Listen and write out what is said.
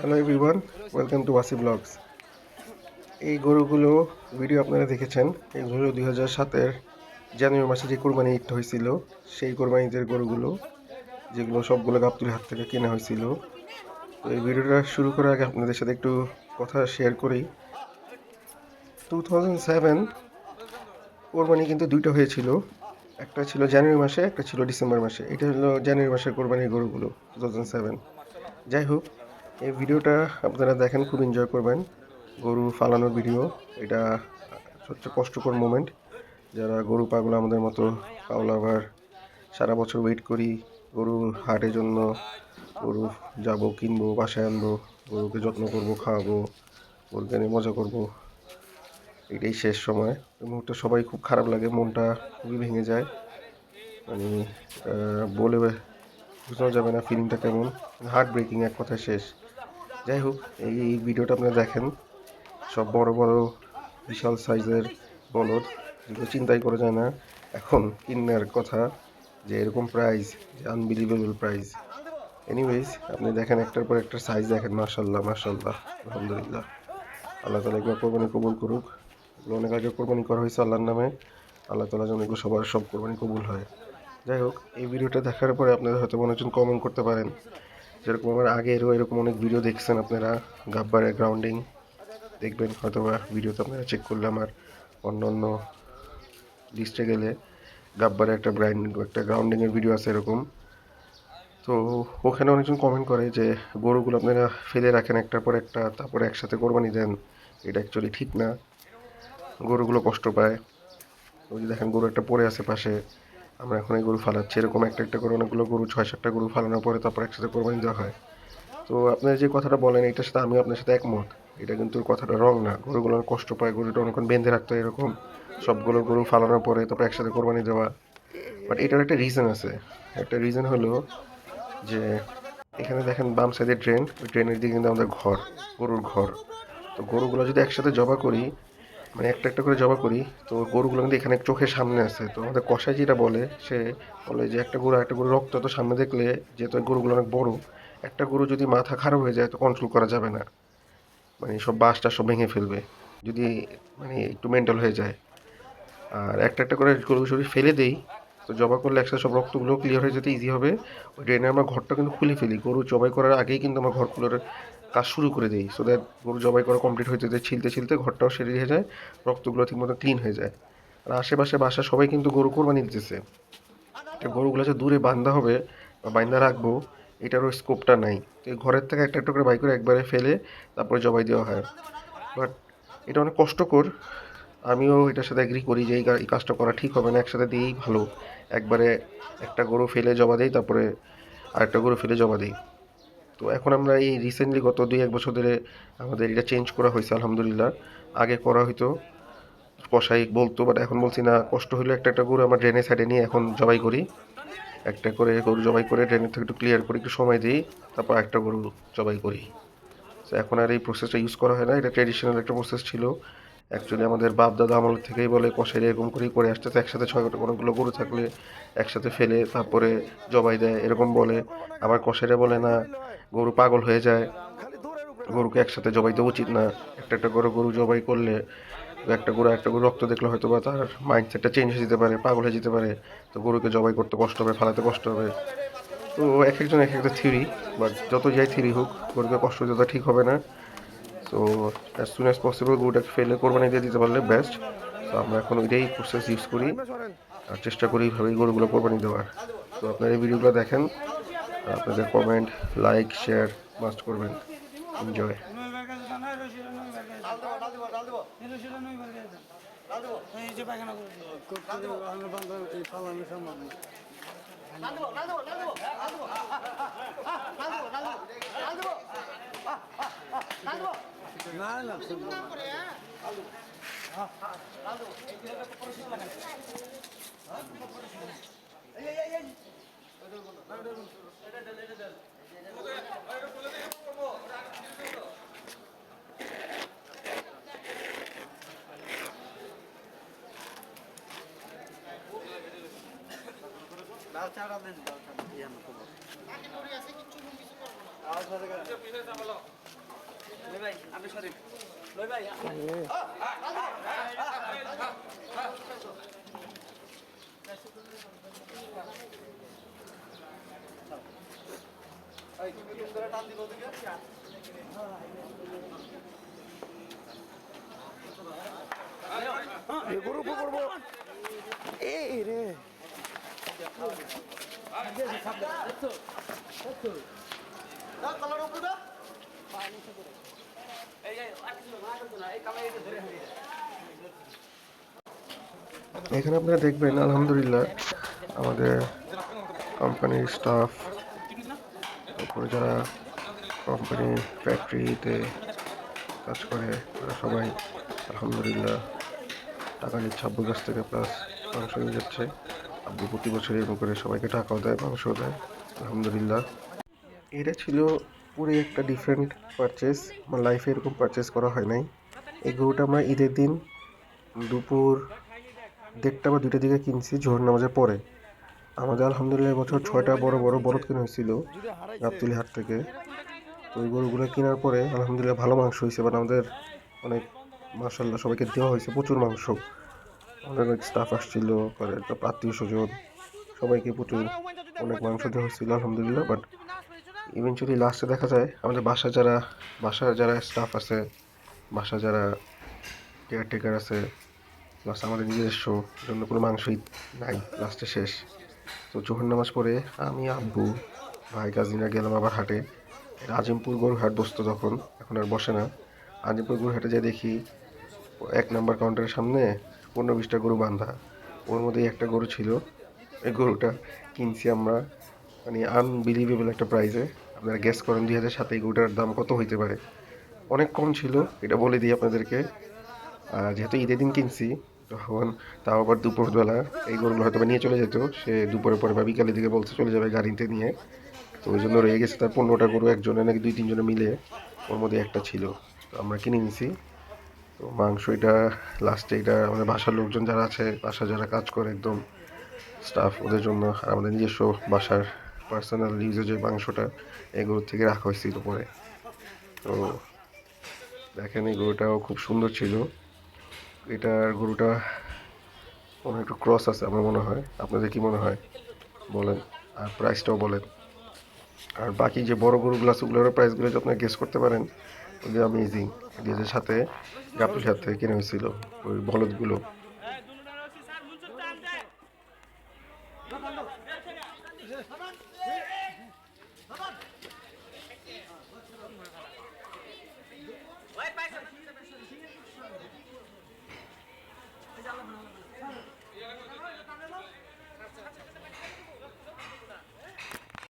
Hello everyone welcome to Wasi blogs এই গরুগুলো video আপনারা দেখেছেন। এগুলো দুই হাজার সাতের জানুয়ারি মাসে যে কোরবানি ঈদ হয়েছিল, সেই কোরবানিদের গরুগুলো, যেগুলো সবগুলো গাবতুলের হাত থেকে কেনা হয়েছিল। তো এই ভিডিওটা শুরু করার আগে আপনাদের সাথে একটু কথা শেয়ার করি। টু থাউজেন্ড সেভেন কোরবানি কিন্তু দুইটা হয়েছিল। একটা ছিল জানুয়ারি মাসে, একটা ছিল ডিসেম্বর মাসে। এটা হলো জানুয়ারি মাসের কোরবানির গরুগুলো টু থাউজেন্ড সেভেন যাই হোক এই ভিডিওটা আপনারা দেখেন, খুব এনজয় করবেন। গরু ফালানোর ভিডিও, এটা সবচেয়ে কষ্টকর মোমেন্ট যারা গরু পাগল আমাদের মতো পাওলাভার সারা বছর ওয়েট করি গরু হাটের জন্য, গরু যাব, কিনবো, বাসায় আনব, গরুকে যত্ন করব, খাওয়াবো, গরুকে নিয়ে মজা করব, এটাই শেষ সময়। এই মুহূর্তে সবাই খুব খারাপ লাগে, মনটা খুবই ভেঙে যায়। মানে বলে বোঝানো যাবে না ফিলিংটা কেমন। হার্ট ব্রেকিং এক কথায় শেষ। যাই হোক, এই ভিডিওটা আপনারা দেখেন। সব বড় বড় বিশাল সাইজের বলদ যেগুলো চিন্তাই করা যায় না। এখন কিনার কথা যে এরকম প্রাইস যে আনবিলিভেবল প্রাইস এনিওয়েজ আপনি দেখেন একটার পর একটা সাইজ দেখেন মার্শাল্লাহ মার্শাল্লাহ আলহামদুলিল্লাহ। আল্লাহ তালা এগুলো কোরবানি কবুল করুক। এগুলো অনেক আগে কোরবানি করা হয়েছে আল্লাহর নামে। আল্লাহ তালা যেন এগুলো সবার সব কোরবানি কবুল হয়। যাই হোক, এই ভিডিওটা দেখার পরে আপনারা হয়তো অনেকজন কমেন্ট করতে পারেন। যেরকম আমার আগেরও এরকম অনেক ভিডিও দেখছেন আপনারা গাব্বারের গ্রাউন্ডিং দেখবেন হয়তো বা ভিডিওতে আপনারা চেক করলে আমার অন্য অন্য লিস্টে গেলে গাব্বারের একটা গ্রাইন্ড একটা গ্রাউন্ডিংয়ের ভিডিও আছে এরকম। তো ওখানে অনেকজন কমেন্ট করে যে, গরুগুলো আপনারা ফেলে রাখেন একটার পর একটা, তারপরে একসাথে কোরবানি দেন, এটা অ্যাকচুয়ালি ঠিক না। গরুগুলো কষ্ট পায়। ওই যে দেখেন, গরু একটা পড়ে আছে পাশে। আমরা এখন এই গরু ফালাচ্ছি। এরকম একটা একটা করে অনেকগুলো গরু ছয় সাতটা গরু ফালানোর পরে তারপর একসাথে কোরবানি দেওয়া হয়। তো আপনার যে কথাটা বলেন, এটার সাথে আমি আপনার সাথে একমত। এটা কিন্তু কথাটা রং না। গরুগুলো কষ্ট পায়, গরুটা অনেকক্ষণ বেঁধে রাখতে হয় এরকম। সবগুলো গরু ফালানোর পরে তারপর একসাথে কোরবানি দেওয়া। বাট এটার একটা রিজন আছে। একটা রিজন হলো যে, এখানে দেখেন বাম সাইডে ড্রেন ওই ড্রেনের দিকে কিন্তু আমাদের ঘর, গরুর ঘর। তো গরুগুলো যদি একসাথে জবা করি মানে একটা একটা করে জবা করি, তো গরুগুলো কিন্তু এখানে চোখের সামনে আছে। তো আমাদের কষাই যেটা বলে, সে বলে যে একটা গরু একটা গরু রক্ত তো সামনে দেখলে যেহেতু গরুগুলো অনেক বড়, একটা গরু যদি মাথা খারাপ হয়ে যায় তো কন্ট্রোল করা যাবে না। মানে সব বাসটা সব ভেঙে ফেলবে। যদি মানে একটু মেন্টাল হয়ে যায়। আর একটা একটা করে গরু যদি ফেলে দেই, তো জবা করলে একসাথে সব রক্তগুলো ক্লিয়ার হয়ে যেতে ইজি হবে। ওই ড্রেনে আমরা ঘরটা কিন্তু খুলে ফেলি। গরু জবাই করার আগেই কিন্তু আমরা ঘরগুলোর কাজ শুরু করে দিই। সো দ্যাট গরু জবাই করা কমপ্লিট হয়ে যেতে ছিলতে ছিলতে ঘরটাও সেরে হয়ে যায়, রক্তগুলো ঠিকমতো ক্লিন হয়ে যায়। আর আশেপাশে বাসা সবাই কিন্তু গরু কোরবানি দিতেছে। গরুগুলো যে দূরে বান্ধা হবে বা বান্ধা রাখব, এটারও স্কোপটা নাই। তো ঘরের থেকে একটা একটা করে বাই করে একবারে ফেলে তারপরে জবাই দেওয়া হয়। বাট এটা অনেক কষ্টকর। আমিও এটার সাথে এগ্রি করি যে এই কাজটা করা ঠিক হবে না, একসাথে দিয়েই ভালো। একবারে একটা গরু ফেলে জবা দেই, তারপরে আরেকটা গরু ফেলে জবা দিই। তো এখন আমরা এই রিসেন্টলি গত দুই এক বছর ধরে আমাদের এটা চেঞ্জ করা হয়েছে, আলহামদুলিল্লাহ। আগে করা হয়তো কষাই বলতো বাট এখন বলছি না, কষ্ট হলে একটা একটা গরু আমার ড্রেনের সাইডে নিয়ে এখন জবাই করি। একটা করে গরু জবাই করে ড্রেনের থেকে একটু ক্লিয়ার করি, একটু সময় দিই, তারপর একটা গরু জবাই করি। তো এখন আর এই প্রসেসটা ইউজ করা হয় না, এটা ট্রেডিশনাল একটা প্রসেস ছিল। অ্যাকচুয়ালি আমাদের বাপ দাদা আমল থেকেই বলে কষাই এরকম করেই করে আসতেছে, একসাথে ছয় গোটা অনেকগুলো গরু থাকলে একসাথে ফেলে তারপরে জবাই দেয়, এরকম বলে। আবার কষাইরা বলে না, গরু পাগল হয়ে যায়, গরুকে একসাথে জবাই দেওয়া উচিত না। একটা একটা করে গরু জবাই করলে একটা গরু একটা গরু রক্ত দেখলে হয়তো বা তার মাইন্ডসেটটা চেঞ্জ হয়ে যেতে পারে, পাগল হয়ে যেতে পারে। তো গরুকে জবাই করতে কষ্ট হবে, ফালাতে কষ্ট হবে। তো এক একজন এক একটা থিওরি বাট যত যাই থিওরি হোক, গরুকে কষ্ট যত ঠিক হবে না। So as soon as possible গরুটাকে ফেলে কোরবানি দিয়ে দিতে পারলে বেস্ট তো আমরা এখন ওইটাই প্রসেস ইউজ করি আর চেষ্টা করি এইভাবেই গরুগুলো কোরবানি দেওয়ার তো আপনারা এই ভিডিওগুলো দেখেন আপনাদের কমেন্ট লাইক শেয়ার মাস্ট করবেন এনজয়। না না লাল চারা দেন লাল চারা দিয়ে আমাকে বলো। আওয়াজ হয়ে গেছে। গরু উপর এই রে এখানে আপনারা দেখবেন, আলহামদুলিল্লাহ, আমাদের কোম্পানির স্টাফ তারপরে যারা কোম্পানির ফ্যাক্টরিতে কাজ করে তারা সবাই, আলহামদুলিল্লাহ, টাকা নিচ্ছে, আব্বুর কাছ থেকে প্লাস মাংস নিয়ে যাচ্ছে। আব্বু প্রতি বছর এরকম করে সবাইকে টাকাও দেয়, মাংসও দেয়, আলহামদুলিল্লাহ। এটা ছিল পুরো একটা ডিফারেন্ট পারচেস আমার লাইফে এরকম পারচেস করা হয় নাই। এই গরুটা আমরা ঈদের দিন দুপুর দেড়টা বা দুইটার দিকে কিনছি জোহর নামাজের পরে। আমাদের আলহামদুলিল্লাহ বছর ছয়টা বড় বড় বলদ কেনা হয়েছিল, গাবতলি হাট থেকে। তো ওই গরুগুলো কেনার পরে আলহামদুলিল্লাহ ভালো মাংস হয়েছে বাট আমাদের অনেক মাসাল্লাহ সবাইকে দেওয়া হয়েছে প্রচুর মাংস। আমাদের অনেক স্টাফ আসছিল আত্মীয় স্বজন, সবাইকে প্রচুর অনেক মাংস দেওয়া হয়েছিল, আলহামদুলিল্লাহ বাট ইভেনচুয়ালি লাস্টে দেখা যায়, আমাদের বাসা যারা বাসার যারা স্টাফ আছে বাসা যারা কেয়ারটেকার আছে প্লাস আমাদের নিজস্ব জন্য কোনো মাংসই নাই লাস্টে শেষ। তো জোহর নামাজ পড়ে আমি, আব্বু, ভাই কাজিনা গেলাম আবার হাটে। আজিমপুর গরু হাট বসতো তখন, এখন আর বসে না। আজিমপুর গরু হাটে যেয়ে দেখি, এক নাম্বার কাউন্টারের সামনে পনেরো বিশটা গরু বাঁধা। ওর মধ্যেই একটা গরু ছিল, এই গরুটা কিনছি আমরা। মানে আনবিলিভেবল একটা প্রাইসে আপনারা গেস করেন দুই হাজার সাতে এই গরুটার দাম কত হইতে পারে। অনেক কম ছিল, এটা বলে দিই আপনাদেরকে। আর যেহেতু ঈদের দিন কিনছি তখন তাও আবার দুপুরবেলা এই গরুগুলো হয়তো নিয়ে চলে যেত। সে দুপুরে পরে বা বিকালের দিকে বলছে চলে যাবে গাড়িতে নিয়ে। তো ওই জন্য রয়ে গেছে তার পনেরোটা গরু, একজনে নাকি দুই তিনজনে মিলে ওর মধ্যে একটা ছিল। তো আমরা কিনে নিছি। তো মাংস এটা লাস্টে এটা আমাদের বাসার লোকজন যারা আছে বাসা যারা কাজ করে একদম স্টাফ ওদের জন্য আর আমাদের নিজস্ব বাসার পার্সোনাল ইউজের যে মাংসটা এই গরুর থেকে রাখা হয়েছিল পরে। তো দেখেন, এই গরুটাও খুব সুন্দর ছিল। এটার গরুটা হয় একটু ক্রস আছে আমার মনে হয়। আপনাদের কি মনে হয়? বলেন, আর প্রাইসটাও বলেন। আর বাকি যে বড় গরুগুলো আছে ওগুলোর প্রাইসগুলো যদি আপনারা গেস করতে পারেন, ওগুলো অ্যামেজিং নিজের সাথে গাপুর থেকে কিনে হয়েছিল, ওই বলদগুলো।